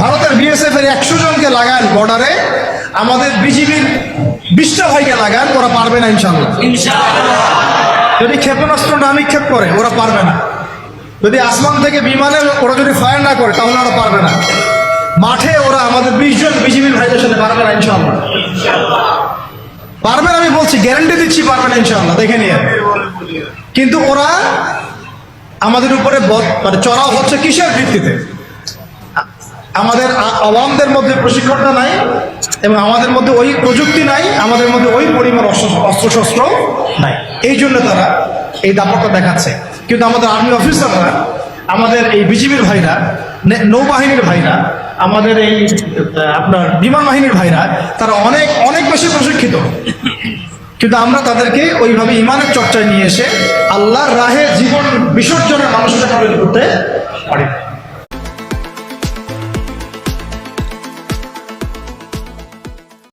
ভারতের বিএসএফ এর একশো জনকে লাগান বর্ডারে আমাদের বিজিবির বিশটা ভাইকে লাগান ওরা পারবে না ইনশাল্লাহ যদি ক্ষেপণাস্ত্র না নিক্ষেপ করে ওরা পারবে না। যদি আসমান থেকে বিমানে ওরা যদি ফায়ার না করে তাহলে ওরা পারবে না। মাঠে ওরা আমাদের বিশ জন বিজিবির ভাইদের সাথে পারবে না ইনশাল্লাহ পারবেন আমি বলছি গ্যারান্টি দিচ্ছি পারবেন ইনশাল্লাহ দেখে নিয়ে। কিন্তু ওরা আমাদের উপরে মানে চড়াও হচ্ছে কিসের ভিত্তিতে? আমাদের আওয়ামদের মধ্যে প্রশিক্ষণটা নাই এবং আমাদের মধ্যে ওই প্রযুক্তি নাই, আমাদের মধ্যে ওই পরিমাণ অস্ত্র- অস্ত্রশস্ত্র নাই। এই জন্য তারা এই দাপটটা দেখাচ্ছে। কিন্তু আমাদের আর্মি অফিসাররা, আমাদের এই বিজিবির ভাইরা নৌবাহিনীর ভাইরা, আমাদের এই আপনার বিমান বাহিনীর ভাইরা, তারা অনেক অনেক বেশি প্রশিক্ষিত। কিন্তু আমরা তাদেরকে ওইভাবে ইমানের চর্চায় নিয়ে এসে আল্লাহর রাহে জীবন বিসর্জনের মানুষকে করতে পারি।